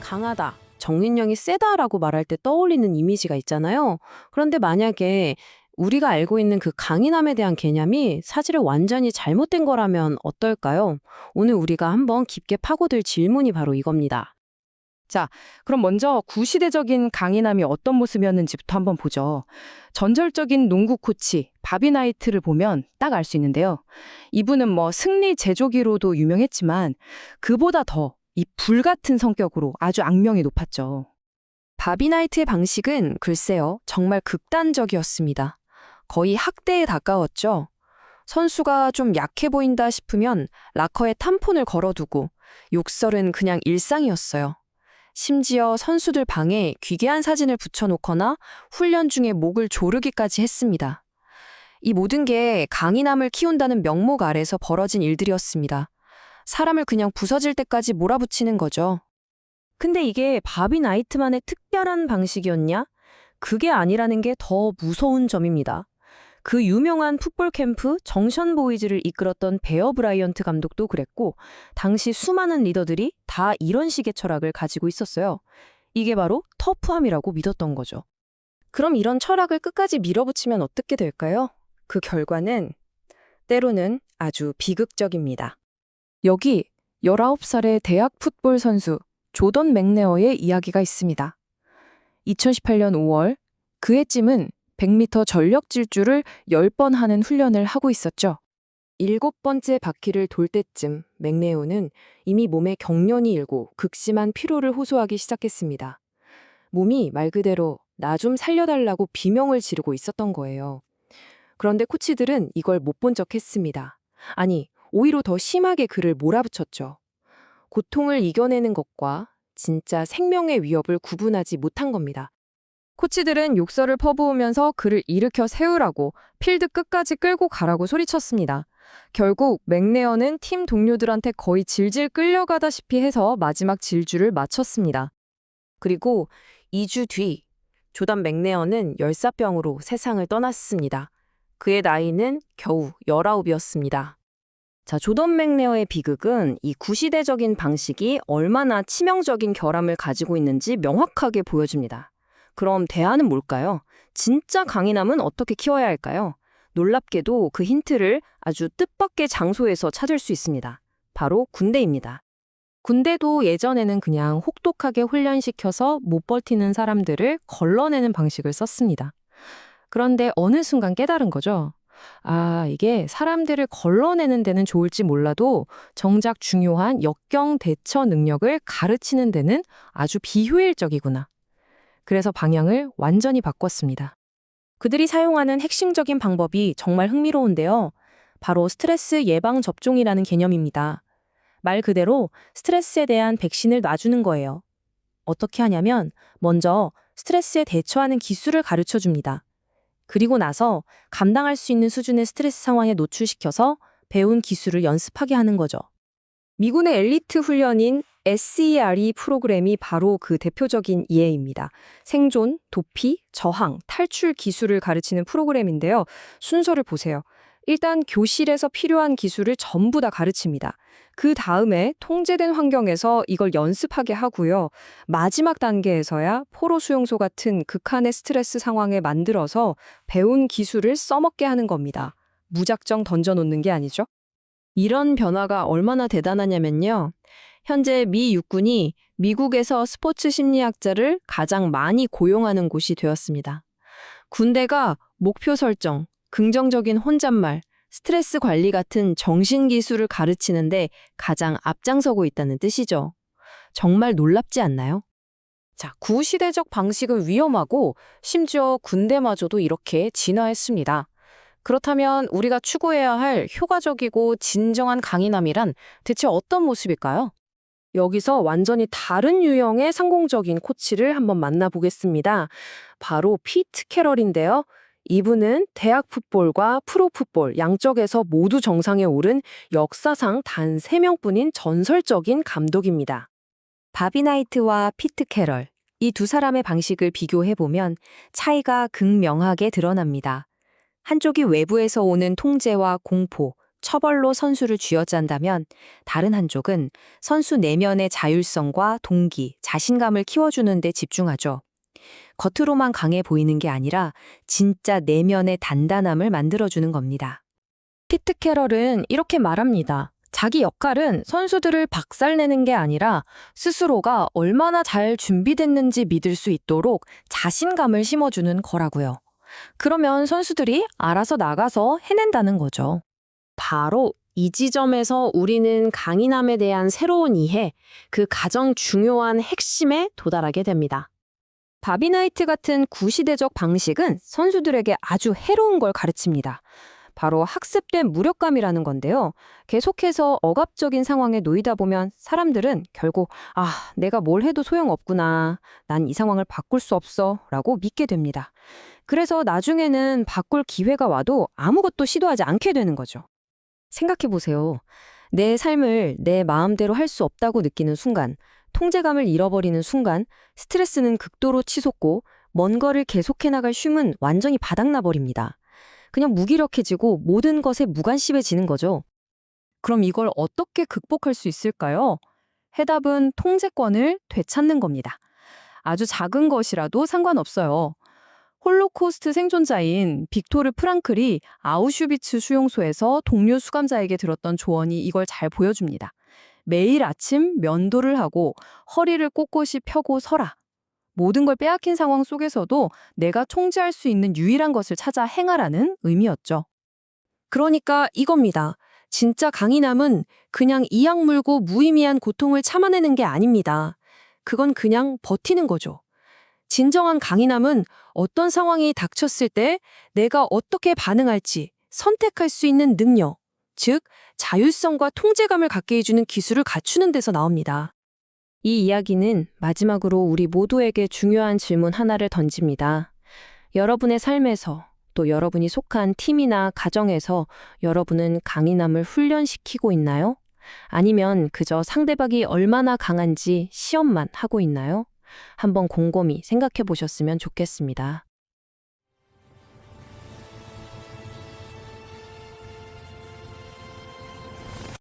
강하다, 정인영이 세다라고 말할 때 떠올리는 이미지가 있잖아요. 그런데 만약에 우리가 알고 있는 그 강인함에 대한 개념이 사실은 완전히 잘못된 거라면 어떨까요? 오늘 우리가 한번 깊게 파고들 질문이 바로 이겁니다. 그럼 먼저 구시대적인 강인함이 어떤 모습이었는지부터 한번 보죠. 전설적인 농구 코치 바비 나이트를 보면 딱 알 수 있는데요. 이분은 뭐 승리 제조기로도 유명했지만 그보다 더 이 불같은 성격으로 아주 악명이 높았죠. 바비나이트의 방식은 글쎄요, 정말 극단적이었습니다. 거의 학대에 가까웠죠. 선수가 좀 약해 보인다 싶으면 라커에 탐폰을 걸어두고 욕설은 그냥 일상이었어요. 심지어 선수들 방에 귀괴한 사진을 붙여놓거나 훈련 중에 목을 조르기까지 했습니다. 이 모든 게 강인함을 키운다는 명목 아래서 벌어진 일들이었습니다. 사람을 그냥 부서질 때까지 몰아붙이는 거죠. 근데 이게 바비 나이트만의 특별한 방식이었냐? 그게 아니라는 게 더 무서운 점입니다. 그 유명한 풋볼 캠프 정션 보이즈를 이끌었던 베어 브라이언트 감독도 그랬고, 당시 수많은 리더들이 다 이런 식의 철학을 가지고 있었어요. 이게 바로 터프함이라고 믿었던 거죠. 그럼 이런 철학을 끝까지 밀어붙이면 어떻게 될까요? 그 결과는 때로는 아주 비극적입니다. 여기 19살의 대학 풋볼 선수 조던 맥네어의 이야기가 있습니다. 2018년 5월 그의 찜은 100m 전력 질주를 10번 하는 훈련을 하고 있었죠. 일곱 번째 바퀴를 돌 때쯤 맥네오는 이미 몸에 경련이 일고 극심한 피로를 호소하기 시작했습니다. 몸이 말 그대로 나 좀 살려달라고 비명을 지르고 있었던 거예요. 그런데 코치들은 이걸 못 본 척 했습니다. 아니, 오히려 더 심하게 그를 몰아붙였죠. 고통을 이겨내는 것과 진짜 생명의 위협을 구분하지 못한 겁니다. 코치들은 욕설을 퍼부으면서 그를 일으켜 세우라고 필드 끝까지 끌고 가라고 소리쳤습니다. 결국 맥네어는 팀 동료들한테 거의 질질 끌려가다시피 해서 마지막 질주를 마쳤습니다. 그리고 2주 뒤 조던 맥네어는 열사병으로 세상을 떠났습니다. 그의 나이는 겨우 19이었습니다. 자, 조던 맥네어의 비극은 이 구시대적인 방식이 얼마나 치명적인 결함을 가지고 있는지 명확하게 보여줍니다. 그럼 대안은 뭘까요? 진짜 강인함은 어떻게 키워야 할까요? 놀랍게도 그 힌트를 아주 뜻밖의 장소에서 찾을 수 있습니다. 바로 군대입니다. 군대도 예전에는 그냥 혹독하게 훈련시켜서 못 버티는 사람들을 걸러내는 방식을 썼습니다. 그런데 어느 순간 깨달은 거죠. 아, 이게 사람들을 걸러내는 데는 좋을지 몰라도 정작 중요한 역경 대처 능력을 가르치는 데는 아주 비효율적이구나. 그래서 방향을 완전히 바꿨습니다. 그들이 사용하는 핵심적인 방법이 정말 흥미로운데요. 바로 스트레스 예방 접종이라는 개념입니다. 말 그대로 스트레스에 대한 백신을 놔주는 거예요. 어떻게 하냐면 먼저 스트레스에 대처하는 기술을 가르쳐 줍니다. 그리고 나서 감당할 수 있는 수준의 스트레스 상황에 노출시켜서 배운 기술을 연습하게 하는 거죠. 미군의 엘리트 훈련인 SERE 프로그램이 바로 그 대표적인 예입니다. 생존, 도피, 저항, 탈출 기술을 가르치는 프로그램인데요. 순서를 보세요. 일단 교실에서 필요한 기술을 전부 다 가르칩니다. 그 다음에 통제된 환경에서 이걸 연습하게 하고요. 마지막 단계에서야 포로 수용소 같은 극한의 스트레스 상황에 만들어서 배운 기술을 써먹게 하는 겁니다. 무작정 던져놓는 게 아니죠. 이런 변화가 얼마나 대단하냐면요. 현재 미 육군이 미국에서 스포츠 심리학자를 가장 많이 고용하는 곳이 되었습니다. 군대가 목표 설정, 긍정적인 혼잣말, 스트레스 관리 같은 정신 기술을 가르치는데 가장 앞장서고 있다는 뜻이죠. 정말 놀랍지 않나요? 자, 구시대적 방식은 위험하고 심지어 군대마저도 이렇게 진화했습니다. 그렇다면 우리가 추구해야 할 효과적이고 진정한 강인함이란 대체 어떤 모습일까요? 여기서 완전히 다른 유형의 성공적인 코치를 한번 만나보겠습니다. 바로 피트 캐럴인데요. 이분은 대학 풋볼과 프로 풋볼 양쪽에서 모두 정상에 오른 역사상 단 3명뿐인 전설적인 감독입니다. 바비 나이트와 피트 캐럴, 이 두 사람의 방식을 비교해보면 차이가 극명하게 드러납니다. 한쪽이 외부에서 오는 통제와 공포, 처벌로 선수를 쥐어짠다면 다른 한쪽은 선수 내면의 자율성과 동기, 자신감을 키워주는 데 집중하죠. 겉으로만 강해 보이는 게 아니라 진짜 내면의 단단함을 만들어주는 겁니다. 피트 캐럴은 이렇게 말합니다. 자기 역할은 선수들을 박살내는 게 아니라 스스로가 얼마나 잘 준비됐는지 믿을 수 있도록 자신감을 심어주는 거라고요. 그러면 선수들이 알아서 나가서 해낸다는 거죠. 바로 이 지점에서 우리는 강인함에 대한 새로운 이해, 그 가장 중요한 핵심에 도달하게 됩니다. 바비나이트 같은 구시대적 방식은 선수들에게 아주 해로운 걸 가르칩니다. 바로 학습된 무력감이라는 건데요. 계속해서 억압적인 상황에 놓이다 보면 사람들은 결국 아, 내가 뭘 해도 소용없구나. 난 이 상황을 바꿀 수 없어. 라고 믿게 됩니다. 그래서 나중에는 바꿀 기회가 와도 아무것도 시도하지 않게 되는 거죠. 생각해 보세요. 내 삶을 내 마음대로 할 수 없다고 느끼는 순간, 통제감을 잃어버리는 순간, 스트레스는 극도로 치솟고 먼 거를 계속해 나갈 쉼은 완전히 바닥나 버립니다. 그냥 무기력해지고 모든 것에 무관심해지는 거죠. 그럼 이걸 어떻게 극복할 수 있을까요? 해답은 통제권을 되찾는 겁니다. 아주 작은 것이라도 상관없어요. 홀로코스트 생존자인 빅토르 프랑클이 아우슈비츠 수용소에서 동료 수감자에게 들었던 조언이 이걸 잘 보여줍니다. 매일 아침 면도를 하고 허리를 꼿꼿이 펴고 서라. 모든 걸 빼앗긴 상황 속에서도 내가 통제할 수 있는 유일한 것을 찾아 행하라는 의미였죠. 그러니까 이겁니다. 진짜 강인함은 그냥 이악 물고 무의미한 고통을 참아내는 게 아닙니다. 그건 그냥 버티는 거죠. 진정한 강인함은 어떤 상황이 닥쳤을 때 내가 어떻게 반응할지 선택할 수 있는 능력, 즉, 자율성과 통제감을 갖게 해주는 기술을 갖추는 데서 나옵니다. 이 이야기는 마지막으로 우리 모두에게 중요한 질문 하나를 던집니다. 여러분의 삶에서 또 여러분이 속한 팀이나 가정에서 여러분은 강인함을 훈련시키고 있나요? 아니면 그저 상대방이 얼마나 강한지 시험만 하고 있나요? 한번 곰곰이 생각해 보셨으면 좋겠습니다.